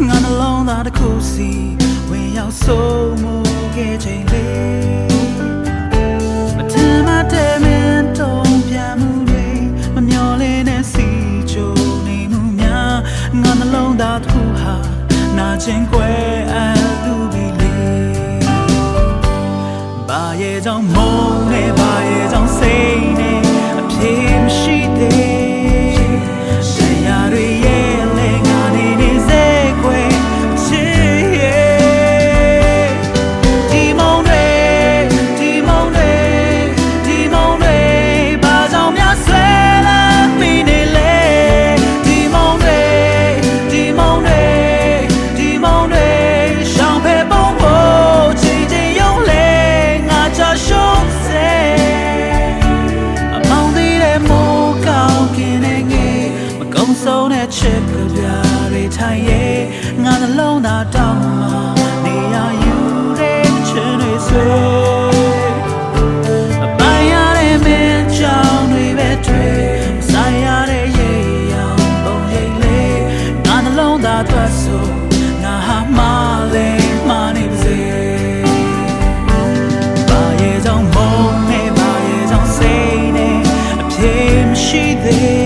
တစ်ခုစီဝင်ရောက်ဆုံးမှုခဲ့ချိန်လေးမထင်မှတ်တဲ့မင်းတုံးပြန်မှုတွေမမျော်လင့်တဲ့စီချိုနေမှုများငါနှလုံးသားတစ်ခုဟာနာကျင်ကွယ်အပ်သူပြီလေဘာရဲ့ကြောင့်မုန်း ချစ်ကပြားတွေထိုင်ရဲ့ငါနှလုံးသားတောင်းမှာနေရယူတဲ့ချစ်တွေဆွေအပိုင်ရတဲ့မင်းကြောင့်တွေပဲတွေ့ဆိုင်ရတဲ့ရေရောင်ပုံရိပ်လေးငါနှလုံးသားသွားဆိုငါဟာမလေးမနေပါစေဘာရဲ့ကြောင့်မုန်းနေဘာရဲ့ကြောင့်စိတ်နေအပြေမရှိသေး